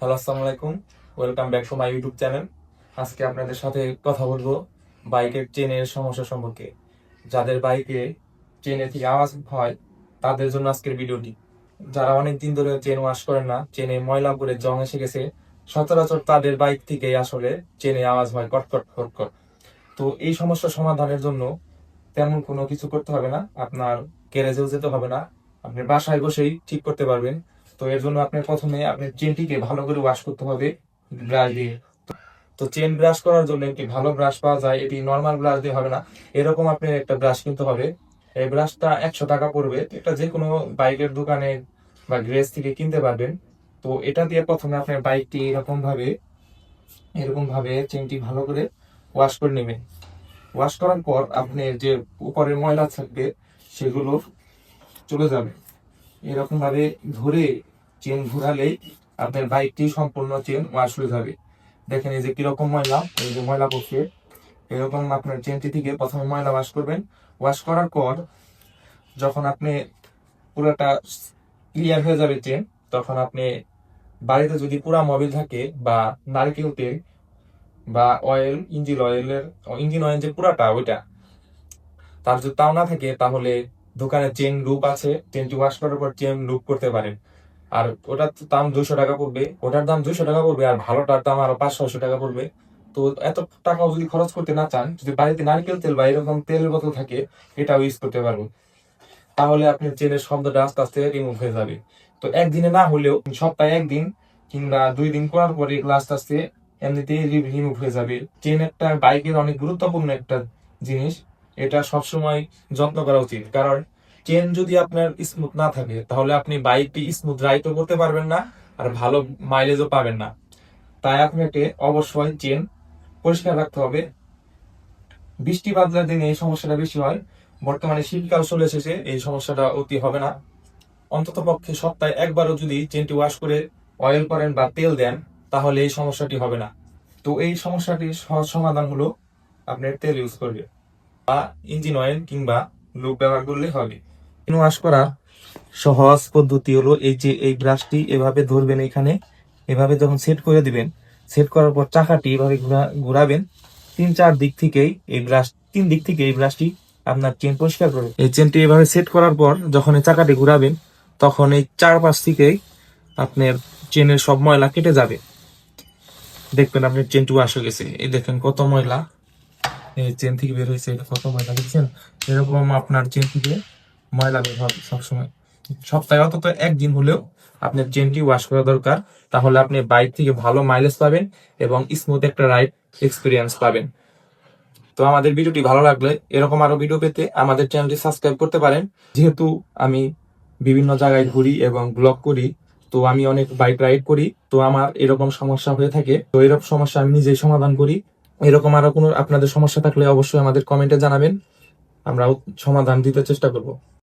Hello, আসসালামু আলাইকুম। Welcome back to my YouTube channel আজকে আপনাদের সাথে কথা বলব বাইকের চেনের সমস্যা সম্পর্কে। যাদের বাইকে চেনে থেকে আওয়াজ হয়, তাদের জন্য আজকের ভিডিওটি। যারা অনেক দিন ধরে চেন ওয়াশ করেন না, চেনে ময়লা পরে জং এসে গেছে, সচরাচর তাদের বাইক থেকে আসলে চেনে আওয়াজ হয় কটকট কটকট তো এই সমস্যা সমাধানের জন্য তেমন কোনো কিছু করতে হবে না। আপনার গ্যারেজেও যেতে হবে না। আপনি বাসায় বসেই ঠিক করতে পারবেন। তো এর জন্য আপনার প্রথমে আপনার চেনটিকে ভালো করে ওয়াশ করতে হবে ব্রাশ দিয়ে। তো চেন ব্রাশ করার জন্য একটি ভালো ব্রাশ পাওয়া যায়, এটি নর্মাল ব্রাশ দিয়ে হবে না। এরকম আপনার একটা ব্রাশ কিনতে হবে। এই ব্রাশটা একশো টাকা পড়বে। এটা যে কোনো বাইকের দোকানে বা গ্রেস থেকে কিনতে পারবেন। তো এটা দিয়ে প্রথমে আপনার বাইকটি এরকম ভাবে এরকম ভাবে চেনটি ভালো করে ওয়াশ করে নেবেন। ওয়াশ করার পর আপনি যে উপরের ময়লা থাকবে, সেগুলো চলে যাবে। এরকম ভাবে ধরে চেন ঘোরালেই আপনার বাইকটি সম্পূর্ণ চেন ওয়াশ হয়ে যাবে দেখেন এই যে কীরকম ময়লা, এই যে ময়লা পড়ছে, এরকম আপনার চেনটি থেকে প্রথমে ময়লা ওয়াশ করবেন। ওয়াশ করার পর যখন আপনি পুরোটা ক্লিয়ার হয়ে যাবে চেন তখন আপনি বাড়িতে যদি পুরা মোবিল থাকে বা নারকেল তেল বা অয়েল ইঞ্জিন অয়েলের ইঞ্জিন অয়েল যে পুরাটা, ওইটা, তার যদি তাও না থাকে, তাহলে দোকানে চেন লুপ আছে চেনটি ওয়াশ করার পর চেন লুপ করতে পারেন। আর ওটার দাম দুশো টাকা পড়বে। ওটার দাম দুশো টাকা পড়বে আর ভালোটার দাম আরও পাঁচ ছশো টাকা পড়বে। তো এত টাকাও যদি খরচ করতে না চান, যদি বাড়িতে নারকেল তেল বা এরকম তেলের বোতল থাকে, এটাও ইউজ করতে পারবেন। তাহলে আপনার চেনের শব্দটা আস্তে আস্তে রিমুভ হয়ে যাবে। তো একদিনে না হলেও সপ্তাহে একদিন কিংবা দুই দিন করার পরে এগুলো আস্তে আস্তে এমনিতেই রিমুভ হয়ে যাবে। চেন একটা বাইকের অনেক গুরুত্বপূর্ণ একটা জিনিস। এটা সবসময় যত্ন করা উচিত। কারণ চেন যদি আপনার স্মুথ না থাকে, তাহলে আপনি বাইকটি স্মুথ রাইডও করতে পারবেন না আর ভালো মাইলেজও পাবেন না। তাই আপনাকে অবশ্যই চেন পরিষ্কার রাখতে হবে। বৃষ্টি বাদলার দিনে এই সমস্যাটা বেশি হয়। বর্তমানে শীতকাল চলে এসেছে, এই সমস্যাটা অতি হবে না। অন্তত পক্ষে সপ্তাহে একবারও যদি চেনটি ওয়াশ করে অয়েল করেন বা তেল দেন, তাহলে এই সমস্যাটি হবে না। তো এই সমস্যাটির সহজ সমাধান হলো আপনার তেল ইউজ করবে। বা ইঞ্জিন অয়েল কিংবা লুপ ব্যবহার করলে হবে। ওয়াশ করা সহজ পদ্ধতি হলো এই যে এই ব্রাশটি এভাবে ধরবেন এখানে। এভাবে যখন সেট করে দিবেন সেট করার পর চাকাটি এভাবে ঘোরা- ঘোরাবেন। তিন চার দিক থেকেই এই ব্রাশ তিন দিক থেকে এই ব্রাশটি আপনার চেন পরিষ্কার করবে। এই চেনটি এভাবে সেট করার পর যখন এই চাকাটি ঘোরাবেন, তখন এই চারপাশ থেকেই আপনার চেনের সব ময়লা কেটে যাবে। দেখবেন আপনার চেনটি হয়ে গেছে। এই দেখেন কত ময়লা। চেন থেকে বের হয়েছে, এটা কত ময়লা দেখছেন? এরকম আপনার চেন থেকে ময়লা বের হবে সবসময়। সপ্তাহে অন্তত একদিন হলেও আপনার চেনটি ওয়াশ করা দরকার। তাহলে আপনি বাইক থেকে ভালো মাইলেজ পাবেন এবং স্মুথ একটা রাইড এক্সপিরিয়েন্স পাবেন। তো আমাদের ভিডিওটি ভালো লাগলে এরকম আরও ভিডিও পেতে আমাদের চ্যানেলটি সাবস্ক্রাইব করতে পারেন। যেহেতু আমি বিভিন্ন জায়গায় ঘুরি এবং ব্লগ করি, তো আমি অনেক বাইক রাইড করি, তো আমার এরকম সমস্যা হয়ে থাকে। তো এরকম সমস্যা আমি নিজেই সমাধান করি। এরকম আরও কোনো আপনাদের সমস্যা থাকলে অবশ্যই আমাদের কমেন্টে জানাবেন। আমরা সমাধান দিতে চেষ্টা করব।